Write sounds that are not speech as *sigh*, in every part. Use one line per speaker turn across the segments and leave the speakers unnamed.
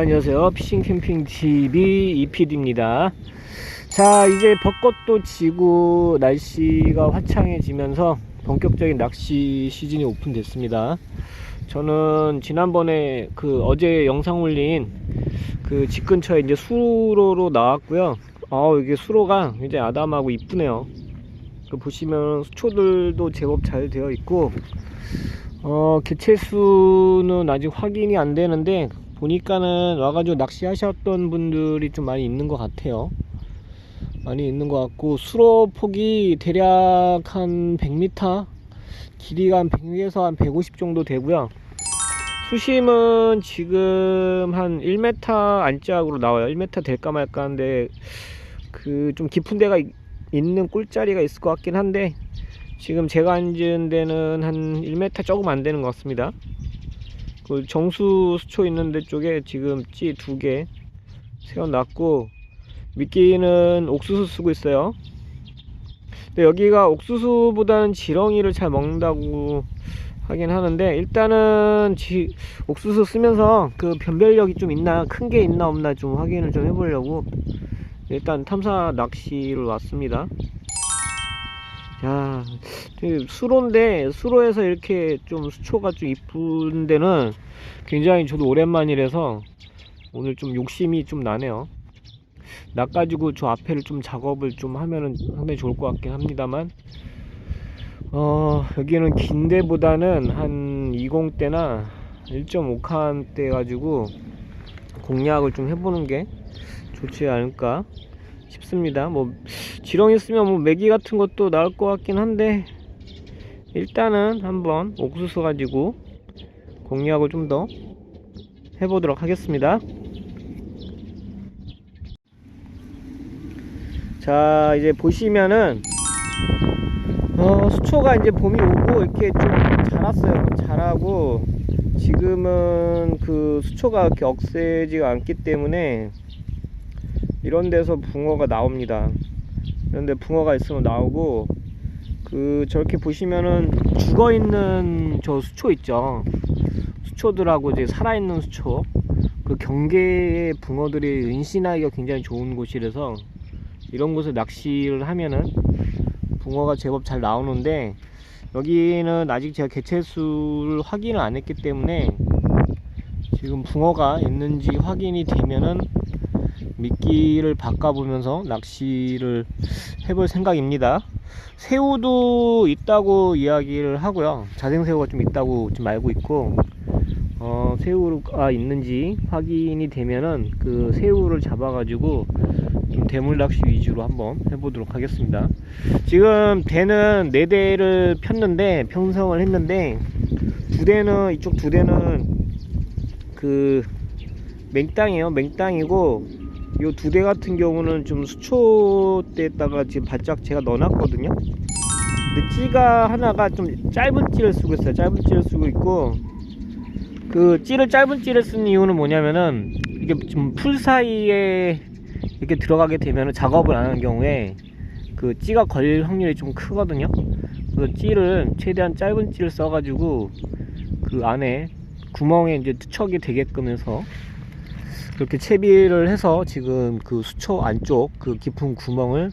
안녕하세요. 피싱 캠핑 TV 이PD입니다. 자, 이제 벚꽃도 지고 날씨가 화창해지면서 본격적인 낚시 시즌이 오픈됐습니다. 저는 지난번에 그 어제 영상 올린 그 집 근처에 이제 수로로 나왔고요. 아, 이게 수로가 굉장히 아담하고 이쁘네요. 그 보시면 수초들도 제법 잘 되어 있고 어, 개체수는 아직 확인이 안 되는데 보니까는 와가지고 낚시하셨던 분들이 좀 많이 있는 것 같아요. 많이 있는 것 같고 수로 폭이 대략 한 100m 길이가 한 100에서 한 150 정도 되고요. 수심은 지금 한 1m 안짝으로 나와요. 1m 될까 말까 한데 그 좀 깊은 데가 있- 있는 꿀자리가 있을 것 같긴 한데 지금 제가 앉은 데는 한 1m 조금 안 되는 것 같습니다. 그 정수 수초 있는 데 쪽에 지금 찌 두 개 세워놨고 미끼는 옥수수 쓰고 있어요. 근데 여기가 옥수수보다는 지렁이를 잘 먹는다고 하긴 하는데 일단은 지, 옥수수 쓰면서 그 변별력이 좀 있나 큰 게 있나 없나 좀 확인을 좀 해보려고 일단 탐사 낚시를 왔습니다. 야, 되게 수로인데 수로에서 이렇게 좀 수초가 좀 이쁜 데는 굉장히 저도 오랜만이라서 오늘 좀 욕심이 좀 나네요. 낚가지고 저 앞에를 좀 작업을 좀 하면은 상당히 좋을 것 같긴 합니다만 어 여기는 긴 데보다는 한 20대나 1.5칸 대 가지고 공략을 좀 해보는 게 좋지 않을까 싶습니다. 뭐 지렁이 쓰면 뭐 메기 같은 것도 나올 것 같긴 한데 일단은 한번 옥수수 가지고 공략을 좀 더 해보도록 하겠습니다. 자 이제 보시면은 어, 수초가 이제 봄이 오고 이렇게 좀 자랐어요. 자라고 지금은 그 수초가 이렇게 억세지가 않기 때문에 이런 데서 붕어가 나옵니다. 이런데 붕어가 있으면 나오고 그 저렇게 보시면은 죽어 있는 저 수초 있죠. 수초들하고 이제 살아 있는 수초 그 경계의 붕어들이 은신하기가 굉장히 좋은 곳이라서 이런 곳에 낚시를 하면은 붕어가 제법 잘 나오는데 여기는 아직 제가 개체수를 확인을 안 했기 때문에 지금 붕어가 있는지 확인이 되면은 미끼를 바꿔보면서 낚시를 해볼 생각입니다. 새우도 있다고 이야기를 하고요. 자생새우가 좀 있다고 좀 알고 있고, 어, 새우가 있는지 확인이 되면은 그 새우를 잡아가지고 좀 대물 낚시 위주로 한번 해보도록 하겠습니다. 지금 대는 네 대를 폈는데 편성을 했는데 두 대는 이쪽 두 대는 그 맹땅이에요. 맹땅이고 요두대 같은 경우는 좀 수초대에다가 지금 바짝 제가 넣어놨거든요. 근데 찌가 하나가 좀 짧은 찌를 쓰고 있어요. 짧은 찌를 쓰고 있고 그 찌를 짧은 찌를 쓰는 이유는 뭐냐면은 이게 좀 풀 사이에 이렇게 들어가게 되면은 작업을 안 하는 경우에 그 찌가 걸릴 확률이 좀 크거든요. 그래서 찌를 최대한 짧은 찌를 써가지고 그 안에 구멍에 이제 투척이 되게끔 해서 그렇게 채비를 해서 지금 그 수초 안쪽 그 깊은 구멍을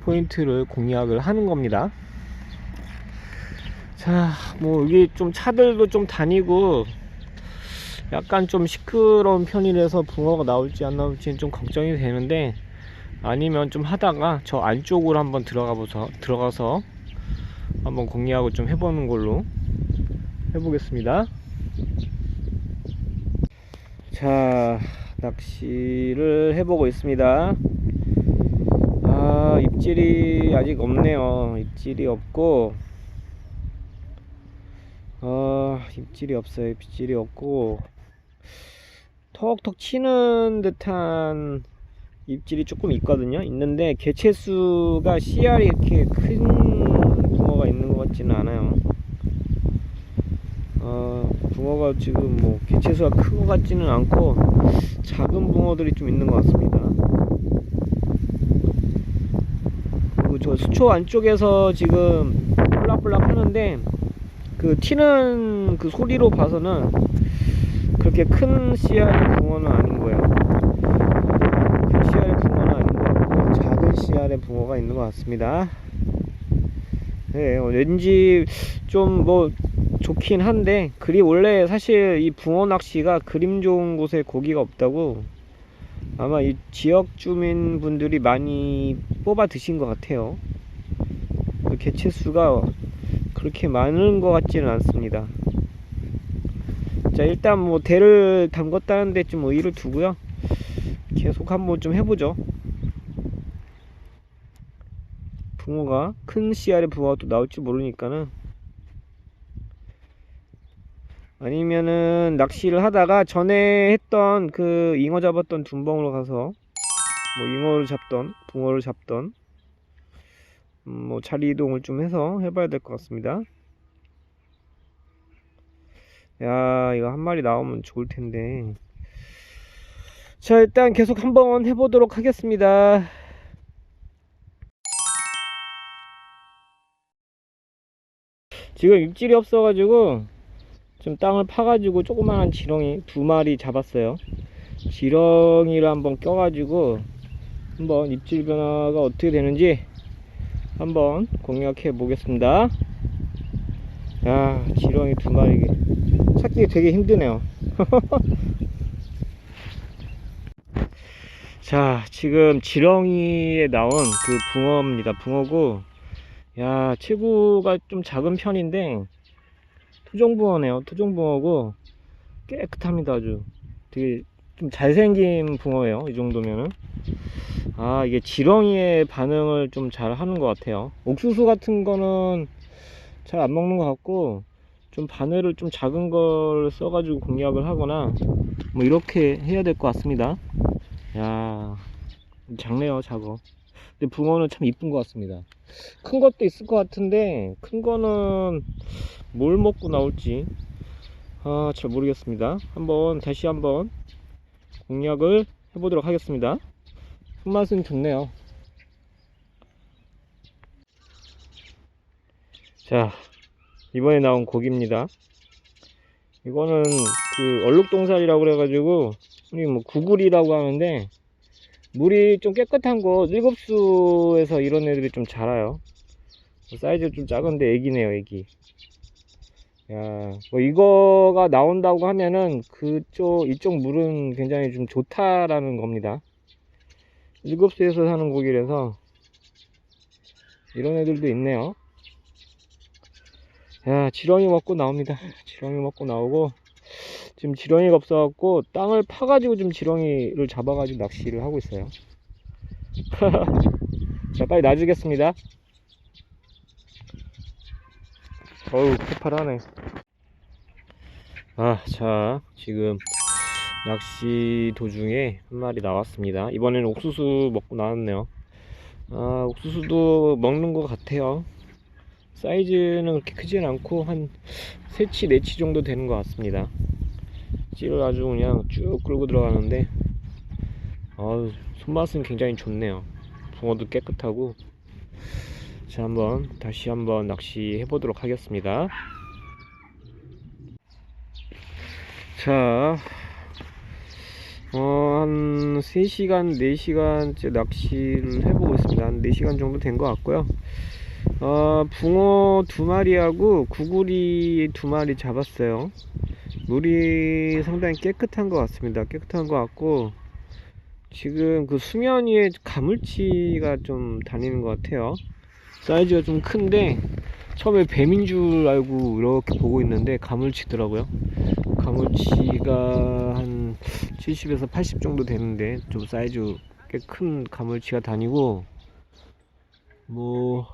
포인트를 공략을 하는 겁니다. 자, 뭐 여기 좀 차들도 좀 다니고 약간 좀 시끄러운 편이라서 붕어가 나올지 안 나올지는 좀 걱정이 되는데 아니면 좀 하다가 저 안쪽으로 한번 들어가 보서 들어가서 한번 공략을 좀 해보는 걸로 해보겠습니다. 자, 낚시를 해보고 있습니다. 아, 입질이 아직 없네요. 입질이 없고, 아, 입질이 없어요. 입질이 없고, 톡톡 치는 듯한 입질이 조금 있거든요. 있는데, 개체수가 CR이 이렇게 큰 붕어가 있는 것 같지는 않아요. 어, 붕어가 지금 뭐 개체수가 큰것 같지는 않고 작은 붕어들이 좀 있는 것 같습니다. 그리고 저 수초 안쪽에서 지금 볼락볼락 하는데 그 튀는 그 소리로 봐서는 그렇게 큰 씨알의 붕어는 아닌 거예요. 큰 씨알의 붕어는 아닌 것 같고 작은 씨알의 붕어가 있는 것 같습니다. 네, 어, 왠지 좀뭐 좋긴 한데 그리 원래 사실 이 붕어 낚시가 그림 좋은 곳에 고기가 없다고 아마 이 지역 주민 분들이 많이 뽑아 드신 것 같아요. 그 개체 수가 그렇게 많은 것 같지는 않습니다. 자 일단 뭐 대를 담궜다는 데 좀 의의를 두고요. 계속 한번 좀 해보죠. 붕어가 큰 씨알의 붕어가 또 나올지 모르니까는 아니면은 낚시를 하다가 전에 했던 그 잉어 잡았던 둔벙으로 가서 뭐 잉어를 잡던 붕어를 잡던 음, 뭐 자리 이동을 좀 해서 해봐야 될 것 같습니다. 야 이거 한 마리 나오면 좋을 텐데 자 일단 계속 한번 해보도록 하겠습니다. 지금 입질이 없어가지고 좀 땅을 파가지고 조그마한 지렁이 두 마리 잡았어요. 지렁이를 한번 껴가지고 한번 입질 변화가 어떻게 되는지 한번 공략해 보겠습니다. 야, 지렁이 두 마리 찾기 되게 힘드네요. *laughs* 자, 지금 지렁이에 나온 그 붕어입니다. 붕어고, 야, 체구가 좀 작은 편인데, 토종붕어네요. 토종붕어고, 깨끗합니다. 아주. 되게 좀 잘생긴 붕어예요. 이 정도면은. 아, 이게 지렁이의 반응을 좀 잘 하는 것 같아요. 옥수수 같은 거는 잘 안 먹는 것 같고, 좀 바늘을 좀 작은 걸 써가지고 공략을 하거나, 뭐 이렇게 해야 될 것 같습니다. 야, 작네요, 작어. 근데 붕어는 참 이쁜 것 같습니다. 큰 것도 있을 것 같은데, 큰 거는 뭘 먹고 나올지, 아, 잘 모르겠습니다. 한번, 다시 한번 공략을 해보도록 하겠습니다. 손맛은 좋네요. 자, 이번에 나온 고기입니다. 이거는 그 얼룩동살이라고 그래가지고 뭐 구글이라고 하는데 물이 좀 깨끗한 곳 일급수에서 이런 애들이 좀 자라요. 사이즈가 좀 작은데 애기네요, 애기. 야, 뭐 이거가 나온다고 하면은 그쪽 이쪽 물은 굉장히 좀 좋다라는 겁니다. 일급수에서 사는 고기라서 이런 애들도 있네요. 야, 지렁이 먹고 나옵니다. *laughs* 지렁이 먹고 나오고 지금 지렁이가 없어갖고 땅을 파가지고 좀 지렁이를 잡아가지고 낚시를 하고 있어요. *laughs* 자, 빨리 놔주겠습니다. 어우, 팔팔하네. 아, 자, 지금 낚시 도중에 한 마리 나왔습니다. 이번에는 옥수수 먹고 나왔네요. 아, 옥수수도 먹는 것 같아요. 사이즈는 그렇게 크진 않고 한 3치, 4치 정도 되는 것 같습니다. 찌를 아주 그냥 쭉 끌고 들어가는데 아우, 손맛은 굉장히 좋네요. 붕어도 깨끗하고 자 한번 다시 한번 낚시 해 보도록 하겠습니다. 자, 어, 한 3시간, 4시간째 낚시를 해보고 있습니다. 한 4시간 정도 된 것 같고요. 어, 붕어 두 마리하고 구구리 두 마리 잡았어요. 물이 상당히 깨끗한 것 같습니다. 깨끗한 것 같고, 지금 그 수면 위에 가물치가 좀 다니는 것 같아요. 사이즈가 좀 큰데, 처음에 뱀인 줄 알고 이렇게 보고 있는데, 가물치더라고요. 가물치가 한 70에서 80 정도 되는데, 좀 사이즈 꽤 큰 가물치가 다니고, 뭐,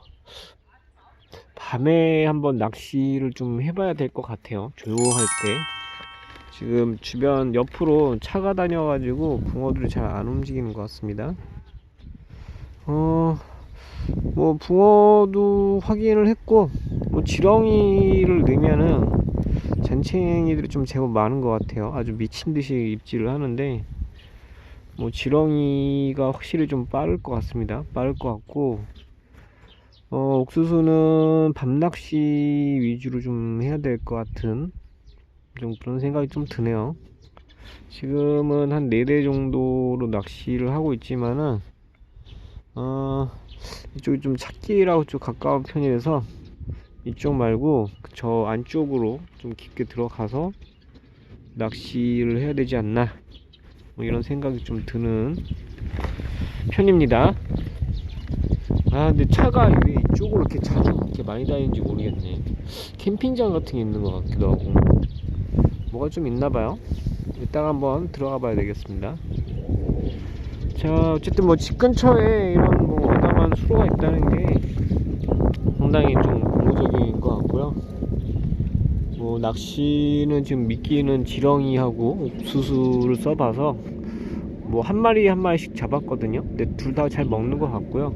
밤에 한번 낚시를 좀 해봐야 될 것 같아요. 조용할 때. 지금 주변 옆으로 차가 다녀가지고 붕어들이 잘 안 움직이는 것 같습니다. 어, 뭐 붕어도 확인을 했고, 뭐 지렁이를 넣으면은 잔챙이들이 좀 제법 많은 것 같아요. 아주 미친 듯이 입질을 하는데, 뭐 지렁이가 확실히 좀 빠를 것 같습니다. 빠를 것 같고, 어, 옥수수는 밤낚시 위주로 좀 해야 될 것 같은 좀 그런 생각이 좀 드네요. 지금은 한 4대 정도로 낚시를 하고 있지만은 어, 이쪽이 좀 찾기라고 좀 가까운 편이라서 이쪽 말고 저 안쪽으로 좀 깊게 들어가서 낚시를 해야 되지 않나 뭐 이런 생각이 좀 드는 편입니다. 아 근데 차가 왜 이쪽으로 이렇게 자주 이렇게 많이 다니는지 모르겠네. 캠핑장 같은 게 있는 것 같기도 하고 뭐가 좀 있나봐요. 이따가 한번 들어가 봐야 되겠습니다. 자 어쨌든 뭐 집 근처에 이런 뭐 어담한 수로가 있다는 게 상당히 좀 고무적인 것 같고요. 뭐 낚시는 지금 미끼는 지렁이하고 옥수수를 써봐서 뭐 한 마리 한 마리씩 잡았거든요. 근데 둘 다 잘 먹는 것 같고요.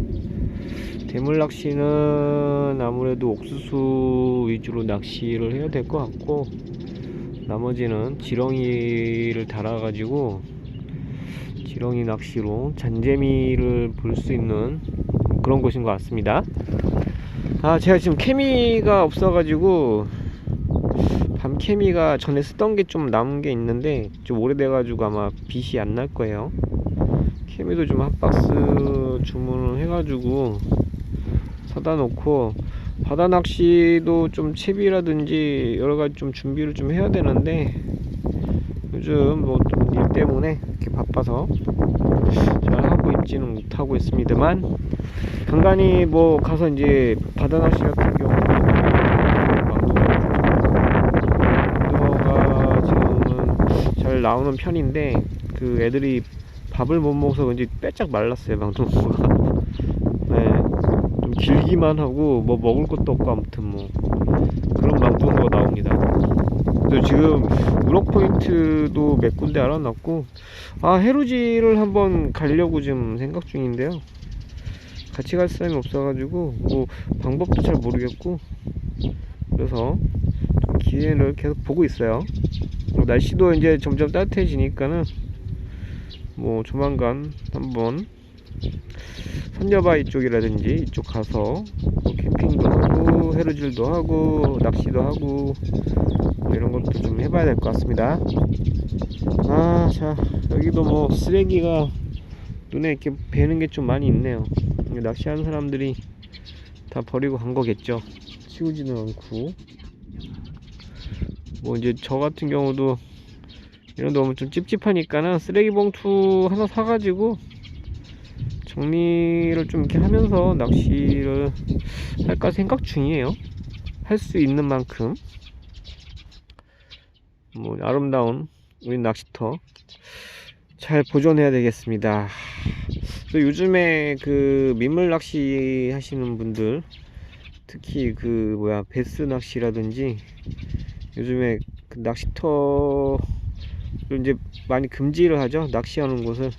대물 낚시는 아무래도 옥수수 위주로 낚시를 해야 될 것 같고 나머지는 지렁이를 달아가지고 지렁이 낚시로 잔재미를 볼 수 있는 그런 곳인 것 같습니다. 아 제가 지금 케미가 없어가지고 밤 케미가 전에 쓰던 게 좀 남은 게 있는데 좀 오래돼가지고 아마 빛이 안 날 거예요. 케미도 좀 한 박스 주문을 해가지고 사다 놓고 바다 낚시도 좀 채비라든지 여러 가지 좀 준비를 좀 해야 되는데 요즘 뭐좀일 때문에 이렇게 바빠서 잘 있지는 못하고 있습니다만 간간히 뭐 가서 이제 바다 낚시 같은 경우는 망도가 지금은 잘 나오는 편인데 그 애들이 밥을 못 먹어서 왠지 빼짝 말랐어요 망둥어가. 네, 좀 길기만 하고 뭐 먹을 것도 없고 아무튼 뭐 그런 망둥어가 나옵니다 지금 우럭 포인트도 몇 군데 알아놨고 아 해루지를 한번 가려고 지금 생각 중인데요. 같이 갈 사람이 없어가지고 뭐 방법도 잘 모르겠고 그래서 좀 기회를 계속 보고 있어요. 뭐 날씨도 이제 점점 따뜻해지니까는 뭐 조만간 한번 선녀바위 쪽이라든지 이쪽 가서 뭐 캠핑도 하고 해루질도 하고 낚시도 하고 뭐 이런 것도 좀 해봐야 될 것 같습니다. 아 자 여기도 뭐 쓰레기가 눈에 이렇게 뵈는 게 좀 많이 있네요. 낚시하는 사람들이 다 버리고 간 거겠죠. 치우지는 않고. 뭐 이제 저 같은 경우도 이런 데 오면 좀 찝찝하니까는 쓰레기 봉투 하나 사가지고 정리를 좀 이렇게 하면서 낚시를 할까 생각 중이에요. 할 수 있는 만큼 뭐 아름다운 우리 낚시터 잘 보존해야 되겠습니다. 또 요즘에 그 민물 낚시 하시는 분들 특히 그 뭐야 베스 낚시라든지 요즘에 그 낚시터 이제 많이 금지를 하죠 낚시하는 곳을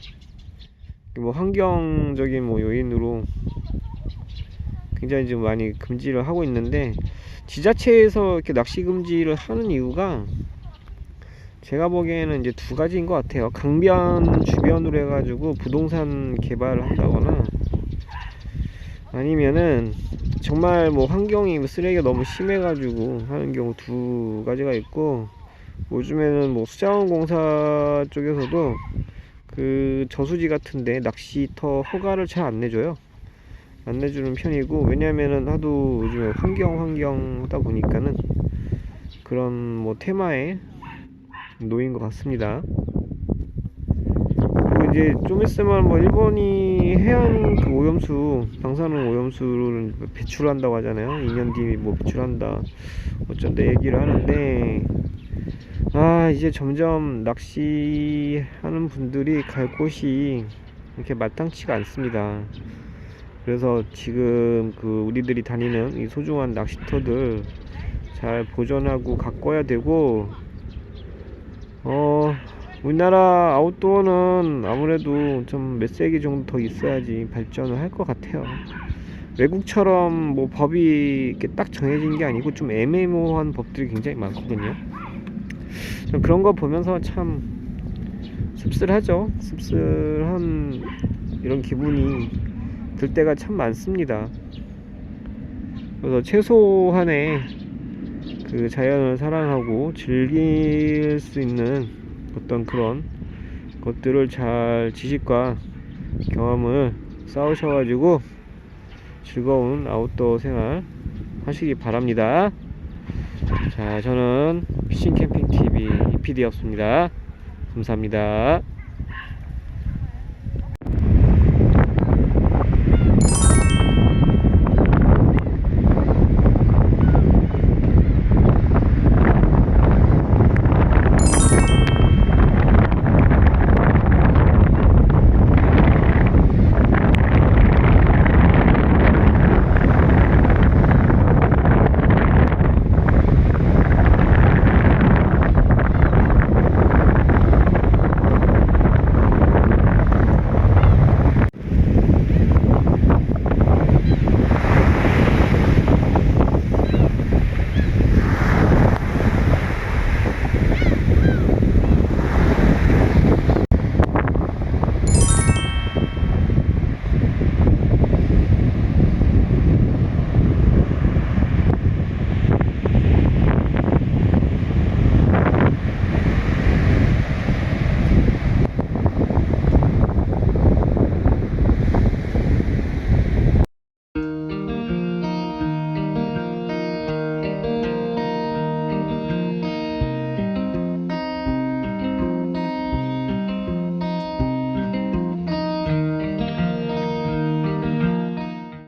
뭐 환경적인 뭐 요인으로 굉장히 좀 많이 금지를 하고 있는데 지자체에서 이렇게 낚시 금지를 하는 이유가 제가 보기에는 이제 두 가지인 것 같아요. 강변 주변으로 해가지고 부동산 개발을 한다거나 아니면은 정말 뭐 환경이 뭐 쓰레기가 너무 심해가지고 하는 경우 두 가지가 있고 요즘에는 뭐 수자원공사 쪽에서도 그 저수지 같은데 낚시터 허가를 잘 안 내줘요. 안 내주는 편이고 왜냐면은 하도 요즘에 환경 환경 하다 보니까는 그런 뭐 테마에 놓인 것 같습니다. 그리고 이제 좀 있으면 뭐 일본이 해양 그 오염수 방사능 오염수를 배출한다고 하잖아요. 2년 뒤에 뭐 배출한다 어쩐다 얘기를 하는데 아 이제 점점 낚시하는 분들이 갈 곳이 이렇게 마땅치가 않습니다. 그래서 지금 그 우리들이 다니는 이 소중한 낚시터들 잘 보존하고 가꿔야 되고 어 우리나라 아웃도어는 아무래도 좀 몇 세기 정도 더 있어야지 발전을 할 것 같아요. 외국처럼 뭐 법이 이렇게 딱 정해진 게 아니고 좀 애매모호한 법들이 굉장히 많거든요 좀 그런 거 보면서 참 씁쓸하죠. 씁쓸한 이런 기분이 들 때가 참 많습니다. 그래서 최소한의 그 자연을 사랑하고 즐길 수 있는 어떤 그런 것들을 잘 지식과 경험을 쌓으셔가지고 즐거운 아웃도어 생활 하시기 바랍니다. 자, 저는 피싱 캠핑 TV 이PD였습니다. 감사합니다.